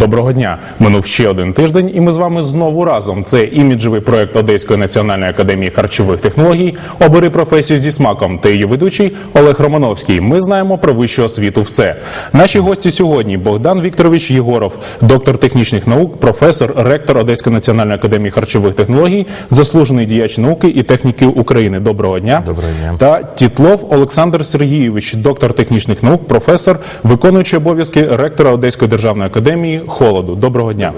Доброго дня! Минув ще один тиждень, і ми з вами знову разом. Це іміджевий проект Одеської національної академії харчових технологій. Обери професію зі смаком та її ведучий Олег Романовський. Ми знаємо про вищу освіту все. Наші гості сьогодні Богдан Вікторович Єгоров, доктор технічних наук, професор, ректор Одеської національної академії харчових технологій, заслужений діяч науки і техніки України. Доброго дня. Доброго дня. Та Тітлов Олександр Сергійович, доктор технічних наук, професор, виконуючий обов'язки ректора Одеської державної академии холоду. Доброго дня.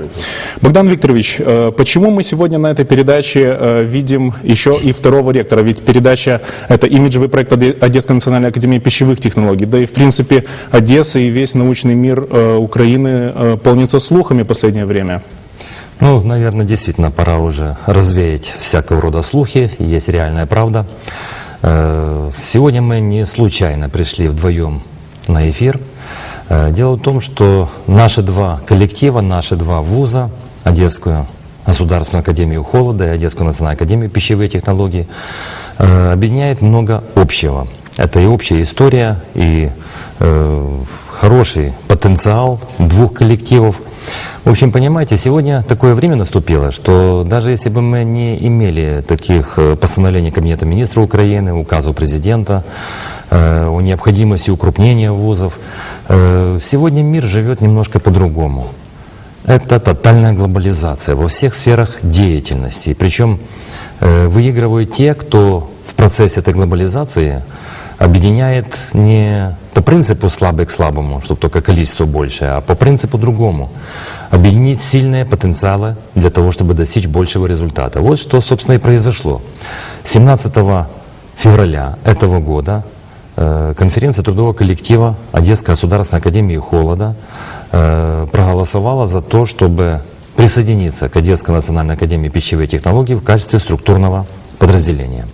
Богдан Викторович, э, почему мы сегодня на этой передаче э, видим еще и второго ректора? Ведь передача – это имиджевый проект Оде- Одесской национальной академии пищевых технологий. Да и, в принципе, Одесса и весь научный мир э, Украины полнится слухами в последнее время. Ну, наверное, действительно пора уже развеять всякого рода слухи, есть реальная правда. Сегодня мы не случайно пришли вдвоем на эфир. Э, Дело в том, что наши два коллектива, наши два вуза, Одесскую Государственную академию холода и Одесскую национальную академию пищевые технологии, э, объединяет много общего. Это и общая история, и э, хороший потенциал двух коллективов. В общем, понимаете, сегодня такое время наступило, что даже если бы мы не имели таких э, постановлений Кабинета министра Украины, указов президента э, о необходимости укрупнения вузов, э, сегодня мир живет немножко по-другому. Это тотальная глобализация во всех сферах деятельности. Причем э, выигрывают те, кто в процессе этой глобализации объединяет не по принципу слабый к слабому, чтобы только количество больше, а по принципу другому. Объединить сильные потенциалы для того, чтобы достичь большего результата. Вот что, собственно, и произошло. 17 февраля этого года э, конференция трудового коллектива Одесской государственной академии холода э, проголосовала за то, чтобы присоединиться к Одесской национальной академии пищевой технологий в качестве структурного подразделения.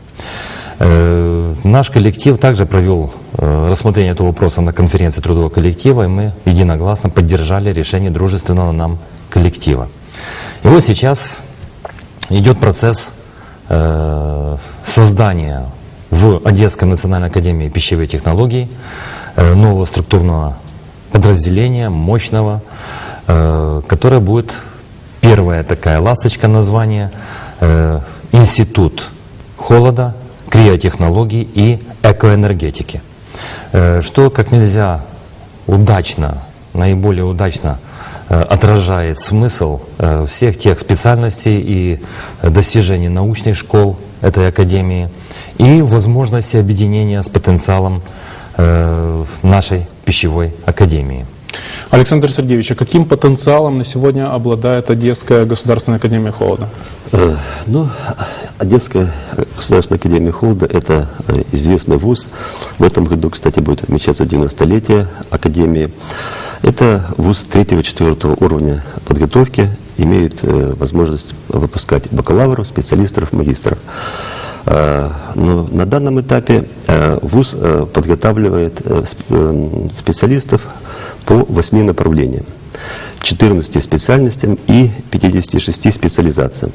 Э, Наш коллектив также провел э, рассмотрение этого вопроса на конференции трудового коллектива, и мы единогласно поддержали решение дружественного нам коллектива. И вот сейчас идет процесс э, создания в Одесской национальной академии пищевой технологий э, нового структурного подразделения, мощного, которое будет первая такая ласточка названия Институт холода, криотехнологий и экоэнергетики. Э, Что как нельзя удачно, наиболее удачно э, отражает смысл э, всех тех специальностей и достижений научных школ этой академии и возможности объединения с потенциалом нашей пищевой академии. Александр Сергеевич, а каким потенциалом на сегодня обладает Одесская государственная академия холода? Э, Ну, Одесская государственная академия холода – это э, известный вуз. В этом году, кстати, будет отмечаться 90-летие академии. Это вуз третьего-четвертого уровня подготовки, имеет э, возможность выпускать бакалавров, специалистов, магистров. Но на данном этапе ВУЗ подготавливает сп- специалистов по 8 направлениям. 14 специальностям и 56 специализациям.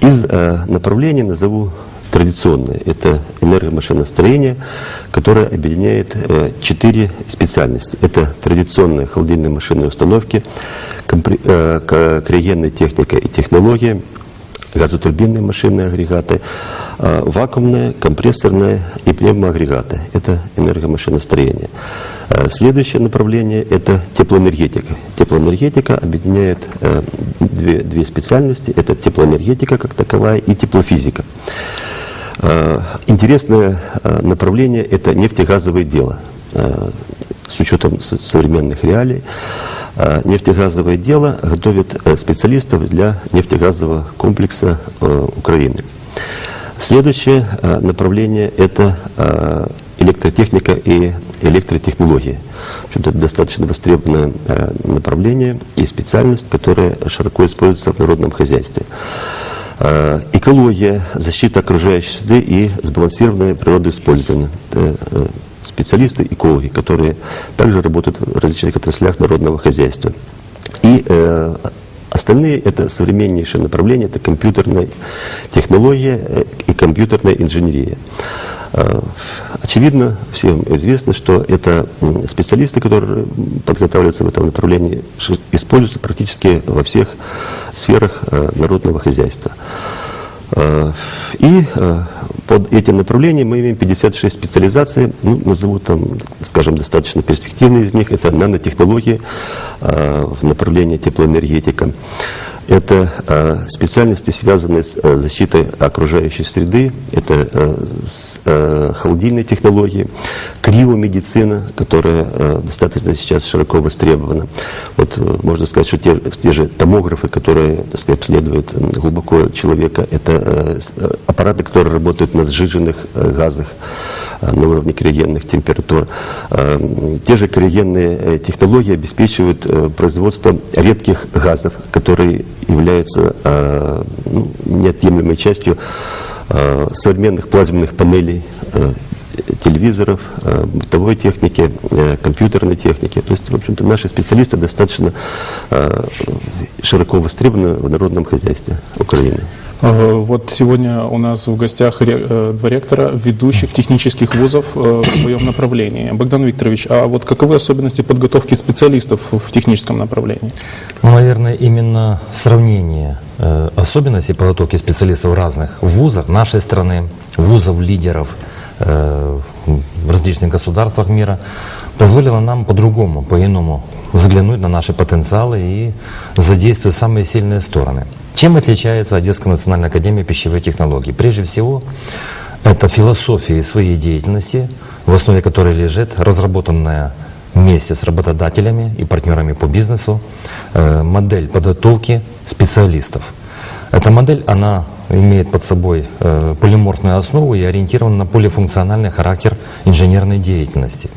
Из э, направлений назову традиционные. Это энергомашиностроение, которое объединяет э, специальности. Это традиционные холодильные машинные установки, компри- э, криогенная техника и технология, газотурбинные машинные агрегаты, э, вакуумные, компрессорные и пневмоагрегаты. Это энергомашиностроение. Э, Следующее направление – это теплоэнергетика. Теплоэнергетика объединяет э, две, две специальности. Это теплоэнергетика как таковая и теплофизика. Э, Интересное направление – это нефтегазовое дело. С учетом современных реалий, нефтегазовое дело готовит специалистов для нефтегазового комплекса Украины. Следующее направление – это электротехника и электротехнологии. В общем-то, это достаточно востребованное э, направление и специальность, которая широко используется в народном хозяйстве. Э, Экология, защита окружающей среды и сбалансированное природоиспользование. Это э, специалисты, экологи, которые также работают в различных отраслях народного хозяйства. И остальные это современнейшее направление, это компьютерная технология и компьютерная инженерия. Э, Очевидно, всем известно, что это специалисты, которые подготавливаются в этом направлении, используются практически во всех сферах э, народного хозяйства. Э, И под этим направлением мы имеем 56 специализаций, ну, назову там, скажем, достаточно перспективные из них. Это нанотехнологии в направлении теплоэнергетика. Это э, специальности, связанные с э, защитой окружающей среды, это э, холодильные технологии, криомедицина, которая достаточно сейчас широко востребована. Вот можно сказать, что те, те же томографы, которые, так сказать, обследуют глубоко человека, это аппараты, которые работают на сжиженных газах на уровне криогенных температур. Те же криогенные технологии обеспечивают производство редких газов, которые являются э, ну, неотъемлемой частью э, современных плазменных панелей, э, телевизоров, э, бытовой техники, э, компьютерной техники. То есть, в общем-то, наши специалисты достаточно э, широко востребованы в народном хозяйстве Украины. Вот сегодня у нас в гостях два ректора ведущих технических вузов в своем направлении. Богдан Викторович, а вот каковы особенности подготовки специалистов в техническом направлении? Ну, наверное, именно сравнение особенностей подготовки специалистов в разных вузах нашей страны, вузов-лидеров в различных государствах мира, позволило нам по-другому, по-иному взглянуть на наши потенциалы и задействовать самые сильные стороны. Чем отличается Одесская национальная академия пищевой технологии? Прежде всего, это философия своей деятельности, в основе которой лежит разработанная вместе с работодателями и партнерами по бизнесу э, модель подготовки специалистов. Эта модель, она имеет под собой э, полиморфную основу и ориентирована на полифункциональный характер инженерной деятельности.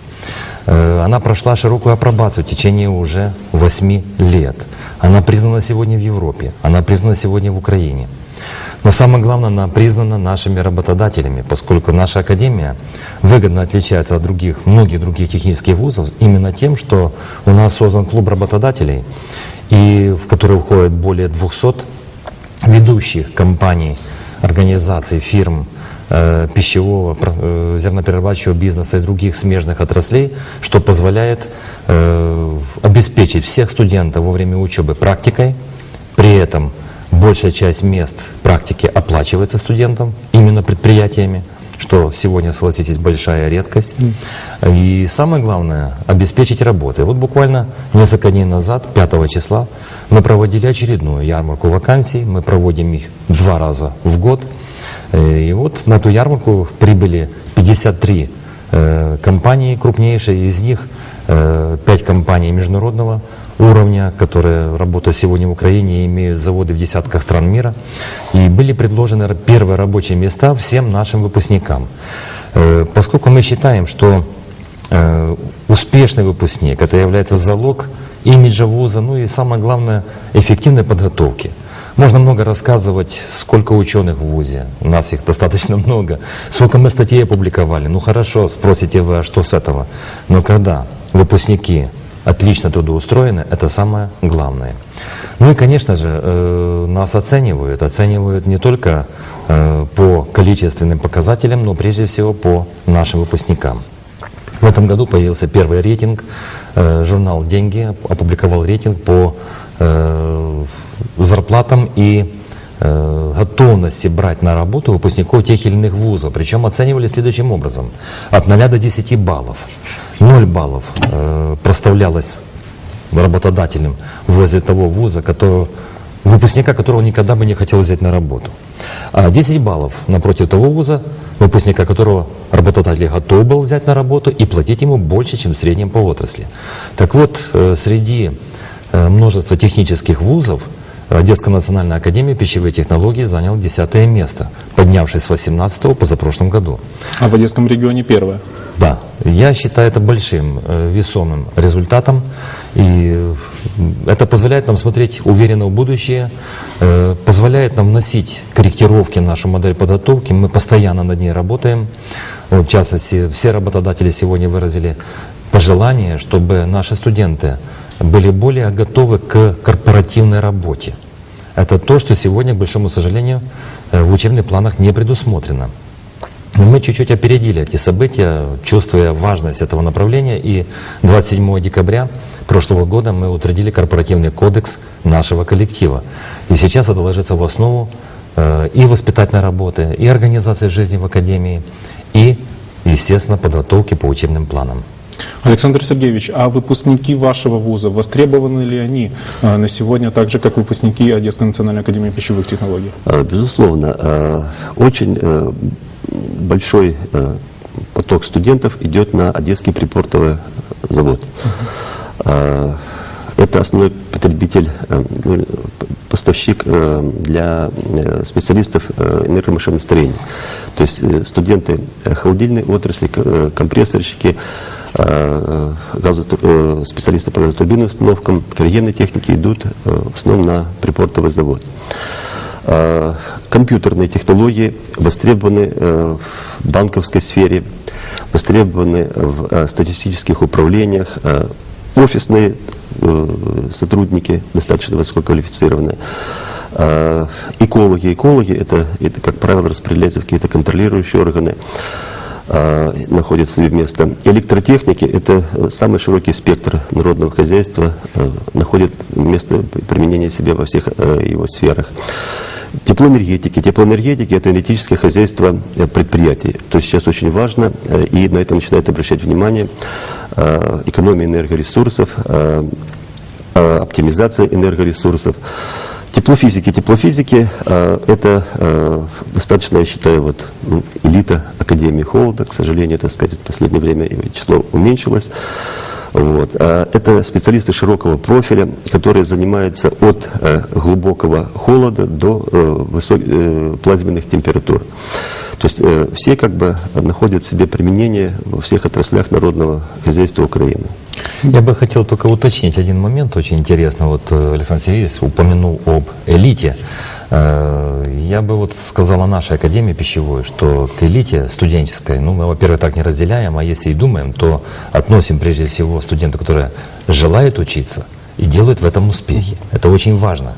Э, Она прошла широкую апробацию в течение уже 8 лет. Она признана сегодня в Европе, она признана сегодня в Украине. Но самое главное, она признана нашими работодателями, поскольку наша академия выгодно отличается от других, многих других технических вузов именно тем, что у нас создан клуб работодателей, и в который входит более 200 ведущих компаний, организаций, фирм э, пищевого, э, зерноперерабатывающего бизнеса и других смежных отраслей, что позволяет э, обеспечить всех студентов во время учебы практикой, при этом большая часть мест практики оплачивается студентам, именно предприятиями, что сегодня, согласитесь, большая редкость. И самое главное, обеспечить работы. Вот буквально несколько дней назад, 5 числа, мы проводили очередную ярмарку вакансий. Мы проводим их два раза в год. Э, И вот на эту ярмарку прибыли 53 э, компании крупнейшие, из них 5 компаний международного уровня, которые работают сегодня в Украине и имеют заводы в десятках стран мира. И были предложены первые рабочие места всем нашим выпускникам. Э, Поскольку мы считаем, что э, успешный выпускник это является залог имиджа вуза, ну и самое главное эффективной подготовки. Можно много рассказывать, сколько ученых в ВУЗе, у нас их достаточно много, сколько мы статей опубликовали. Ну хорошо, спросите вы, а что с этого? Но когда выпускники отлично трудоустроены, это самое главное. Ну и, конечно же, э, нас оценивают. Оценивают не только э, по количественным показателям, но прежде всего по нашим выпускникам. В этом году появился первый рейтинг. Э, Журнал «Деньги» опубликовал рейтинг по зарплатам и готовности брать на работу выпускников тех или иных вузов. Причем оценивали следующим образом. От 0 до 10 баллов. 0 баллов э, проставлялось работодателем возле того вуза, который, выпускника которого никогда бы не хотел взять на работу. А 10 баллов напротив того вуза, выпускника которого работодатель готов был взять на работу и платить ему больше, чем в среднем по отрасли. Так вот, э, среди э, множества технических вузов Одесская национальная академия пищевой технологии занял 10 место, поднявшись с 18 по запрошлом году. А в Одесском регионе первое. Я считаю это большим э, весомым результатом, и э, это позволяет нам смотреть уверенно в будущее, э, позволяет нам вносить корректировки в нашу модель подготовки, мы постоянно над ней работаем. В частности, все работодатели сегодня выразили пожелание, чтобы наши студенты были более готовы к корпоративной работе. Это то, что сегодня, к большому сожалению, в учебных планах не предусмотрено. Но мы чуть-чуть опередили эти события, чувствуя важность этого направления. И 27 декабря прошлого года мы утвердили корпоративный кодекс нашего коллектива. И сейчас это ложится в основу э, и воспитательной работы, и организации жизни в академии, и, естественно, подготовки по учебным планам. Александр Сергеевич, а выпускники вашего вуза, востребованы ли они э, на сегодня так же, как выпускники Одесской национальной академии пищевых технологий? А, Безусловно, очень э, большой э, поток студентов идет на Одесский припортовый завод. А, Это основной потребитель, э, ну, поставщик э, для э, специалистов э, энергомашиностроения. То есть э, студенты э, холодильной отрасли, э, компрессорщики, э, э, специалисты по газотурбинным установкам, карьерной техники идут э, в основном на припортовый завод. Э, Компьютерные технологии востребованы э, в банковской сфере, востребованы в э, статистических управлениях, офисные сотрудники достаточно высококвалифицированные. Экологи. Экологи это, это, как правило, распределяются в какие-то контролирующие органы находят себе место. Электротехники – это самый широкий спектр народного хозяйства, находит место применения себе во всех его сферах. Теплоэнергетики. Теплоэнергетики – это энергетическое хозяйство э, предприятий. То есть сейчас очень важно, э, и на это начинает обращать внимание э, экономия энергоресурсов, оптимизация энергоресурсов. Теплофизики. Теплофизики это достаточно, я считаю, вот, ну, элита Академии Холода. К сожалению, так сказать, в последнее время число уменьшилось. Вот. А Это специалисты широкого профиля, которые занимаются от э, глубокого холода до э, э, плазменных температур. То есть э, все как бы находят себе применение во всех отраслях народного хозяйства Украины. Я бы хотел только уточнить один момент, очень интересно. Вот э, Александр Сергеевич упомянул об элите. Э, Я бы вот сказал о нашей Академии пищевой, что к элите студенческой, ну, мы, во-первых, так не разделяем, а если и думаем, то относим прежде всего студента, которые желают учиться, и делают в этом успехи. Это очень важно.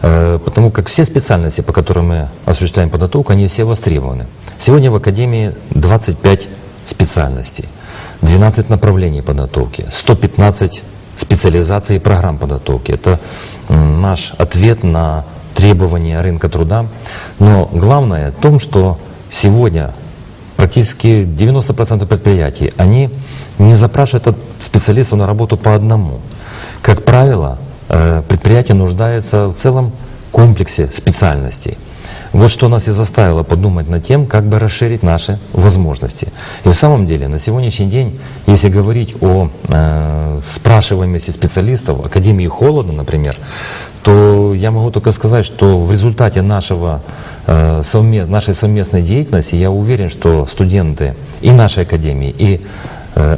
Э, Потому как все специальности, по которым мы осуществляем подготовку, они все востребованы. Сегодня в Академии 25 специальностей. 12 направлений подготовки, 115 специализаций и программ подготовки. Это наш ответ на требования рынка труда. Но главное в том, что сегодня практически 90% предприятий, они не запрашивают от специалистов на работу по одному. Как правило, э, предприятие нуждается в целом комплексе специальностей. Вот что нас и заставило подумать над тем, как бы расширить наши возможности. И в самом деле, на сегодняшний день, если говорить о э, спрашиваемости специалистов, Академии Холода, например, то я могу только сказать, что в результате нашего, э, совме- нашей совместной деятельности я уверен, что студенты и нашей Академии, и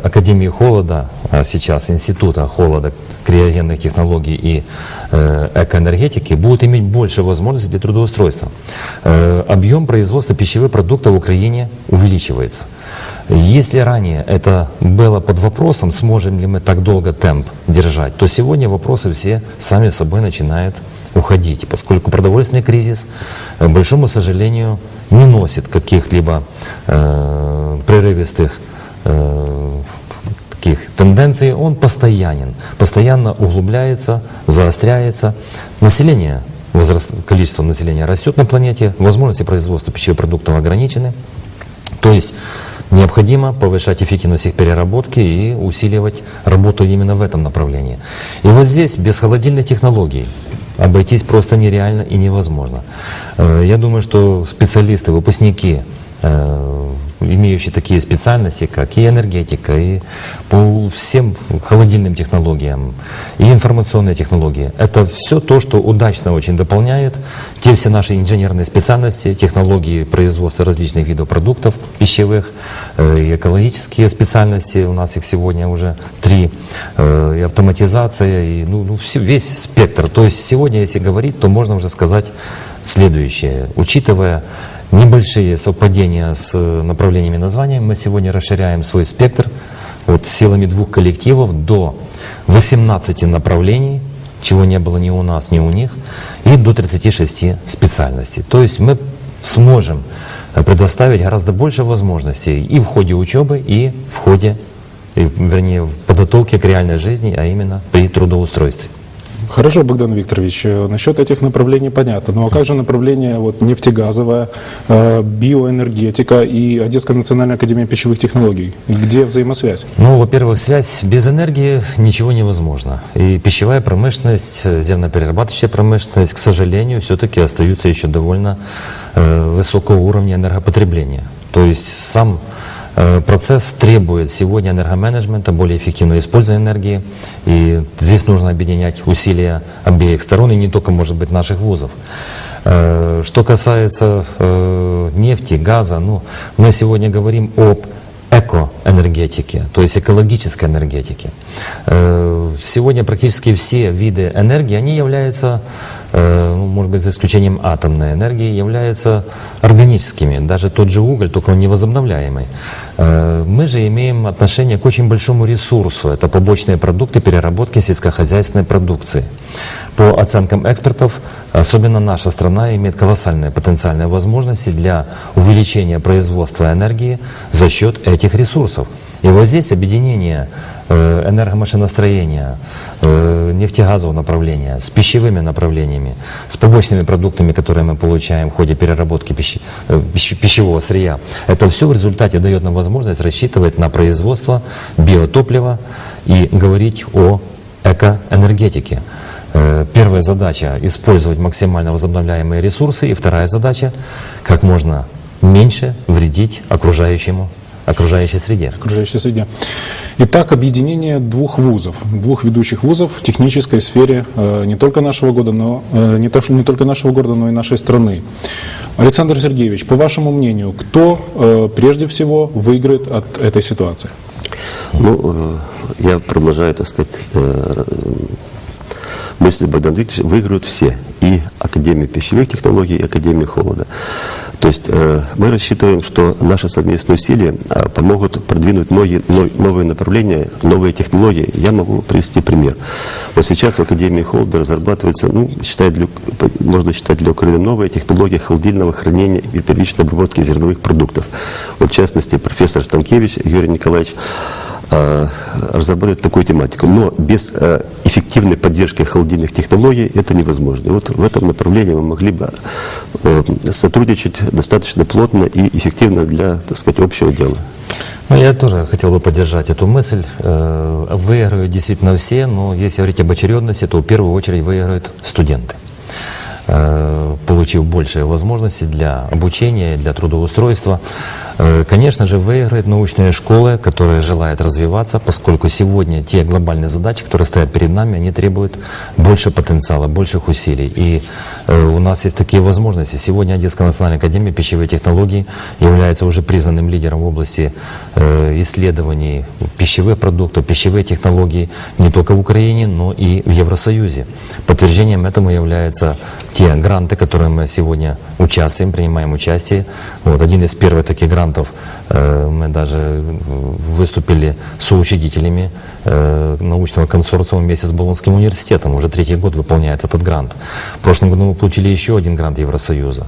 Академии Холода, а сейчас Института Холода, криогенных технологий и э, экоэнергетики будут иметь больше возможностей для трудоустройства. Э, объем производства пищевых продуктов в Украине увеличивается. Если ранее это было под вопросом, сможем ли мы так долго темп держать, то сегодня вопросы все сами собой начинают уходить, поскольку продовольственный кризис, э, к большому сожалению, не носит каких-либо э, прерывистых э, таких тенденций, он постоянен, постоянно углубляется, заостряется. Население, возраст, количество населения растет на планете, возможности производства пищевых продуктов ограничены. То есть необходимо повышать эффективность их переработки и усиливать работу именно в этом направлении. И вот здесь без холодильной технологии обойтись просто нереально и невозможно. Э, Я думаю, что специалисты, выпускники, э, имеющие такие специальности, как и энергетика, и по всем холодильным технологиям, и информационные технологии. Это все то, что удачно очень дополняет те все наши инженерные специальности, технологии производства различных видов продуктов пищевых, э, и экологические специальности, у нас их сегодня уже три, э, и автоматизация, и ну, ну, весь спектр. То есть сегодня, если говорить, то можно уже сказать следующее. Учитывая небольшие совпадения с направлениями названия, мы сегодня расширяем свой спектр вот силами двух коллективов до 18 направлений, чего не было ни у нас, ни у них, и до 36 специальностей. То есть мы сможем предоставить гораздо больше возможностей и в ходе учебы, и в ходе, вернее, в подготовке к реальной жизни, а именно при трудоустройстве. Хорошо, Богдан Викторович, э, насчет этих направлений понятно. Ну а как же направление вот, нефтегазовая, э, биоэнергетика и Одесская национальная академия пищевых технологий? Где взаимосвязь? Ну, во-первых, связь без энергии ничего невозможно. И пищевая промышленность, э, зерноперерабатывающая промышленность, к сожалению, все-таки остаются еще довольно э, высокого уровня энергопотребления. То есть сам процесс требует сегодня энергоменеджмента, более эффективного использования энергии. И здесь нужно объединять усилия обеих сторон, и не только, может быть, наших вузов. Э, Что касается э, нефти, газа, ну, мы сегодня говорим об экоэнергетики, то есть экологической энергетики. Э, Сегодня практически все виды энергии, они являются, ну, может быть, за исключением атомной энергии, являются органическими. Даже тот же уголь, только он невозобновляемый. Э, Мы же имеем отношение к очень большому ресурсу. Это побочные продукты переработки сельскохозяйственной продукции. По оценкам экспертов, особенно наша страна имеет колоссальные потенциальные возможности для увеличения производства энергии за счет этих ресурсов. И вот здесь объединение э, энергомашиностроения, э, нефтегазового направления с пищевыми направлениями, с побочными продуктами, которые мы получаем в ходе переработки пищи- э, пищ- пищевого сырья, это все в результате дает нам возможность рассчитывать на производство биотоплива и говорить о экоэнергетике. Э, Первая задача – использовать максимально возобновляемые ресурсы. И вторая задача – как можно меньше вредить окружающему, окружающей среде. окружающей среде. Итак, объединение двух вузов, двух ведущих вузов в технической сфере э, не только нашего года, но э, не, то, что- не только нашего города, но и нашей страны. Александр Сергеевич, по вашему мнению, кто э, прежде всего выиграет от этой ситуации? Ну, э, я продолжаю, так сказать, э, мысли Богдана Викторовича, выиграют все. И Академия пищевых технологий, и Академия холода. То есть э, мы рассчитываем, что наши совместные усилия э, помогут продвинуть многие но- новые направления, новые технологии. Я могу привести пример. Вот сейчас в Академии холода разрабатывается, ну, считает для- можно считать для Украины новая технология холодильного хранения и первичной обработки зерновых продуктов. Вот, в частности, профессор Станкевич Юрий Николаевич э, разработать такую тематику. Но без э, эффективной поддержки холодильных технологий это невозможно. И вот в этом направлении мы могли бы э, сотрудничать достаточно плотно и эффективно для, так сказать, общего дела. Ну, я тоже хотел бы поддержать эту мысль. Э, Выиграют действительно все, но если говорить об очередности, то в первую очередь выиграют студенты. Э, Получив большие возможности для обучения, для трудоустройства. Э, Конечно же, выиграют научные школы, которые желают развиваться, поскольку сегодня те глобальные задачи, которые стоят перед нами, они требуют больше потенциала, больших усилий. И э, у нас есть такие возможности. Сегодня Одесская национальная академия пищевой технологии является уже признанным лидером в области исследований пищевых продуктов, пищевые технологии не только в Украине, но и в Евросоюзе. Подтверждением этому являются те гранты, которые мы сегодня участвуем, принимаем участие. Вот один из первых таких грантов э, мы даже э, выступили соучредителями э, научного консорциума вместе с Болонским университетом. Уже третий год выполняется этот грант. В прошлом году мы получили еще один грант Евросоюза.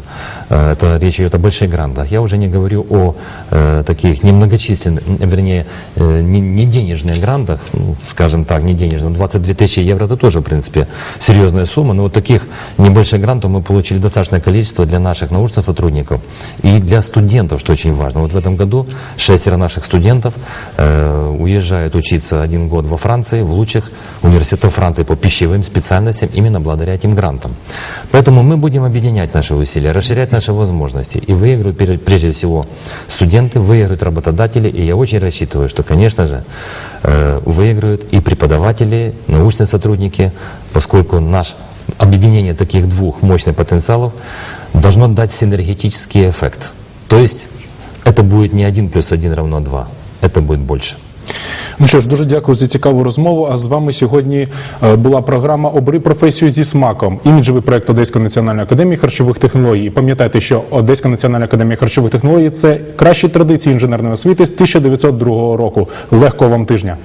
Э, Это речь идет о больших грантах. Я уже не говорю о э, таких немногочисленных, вернее, э, не, не денежных грантах, ну, скажем так, не денежных. 22 тысячи евро это тоже, в принципе, серьезная сумма. Но вот таких небольших грантов мы получили достаточное количество для наших научных сотрудников и для студентов, что очень важно. Вот в этом году шестеро наших студентов э, уезжают учиться один год во Франции, в лучших университетах Франции по пищевым специальностям, именно благодаря этим грантам. Поэтому мы будем объединять наши усилия, расширять наши возможности. И выиграют прежде всего студенты, выиграют работодатели. И я очень рассчитываю, что, конечно же, э, выиграют и преподаватели, научные сотрудники, поскольку наш объединение таких двух мощных потенциалов должно дать синергетический эффект. То есть это будет не 1 плюс 1 равно 2, это будет больше. Ну що ж, дуже дякую за цікаву розмову. А з вами сьогодні е, була програма Обри професію зі смаком. Іміджевий проект Одеської національної академії харчових технологій. І пам'ятайте, що Одеська національна академія харчових технологій це кращі традиції інженерної освіти з 1902 року. Легкого вам тижня.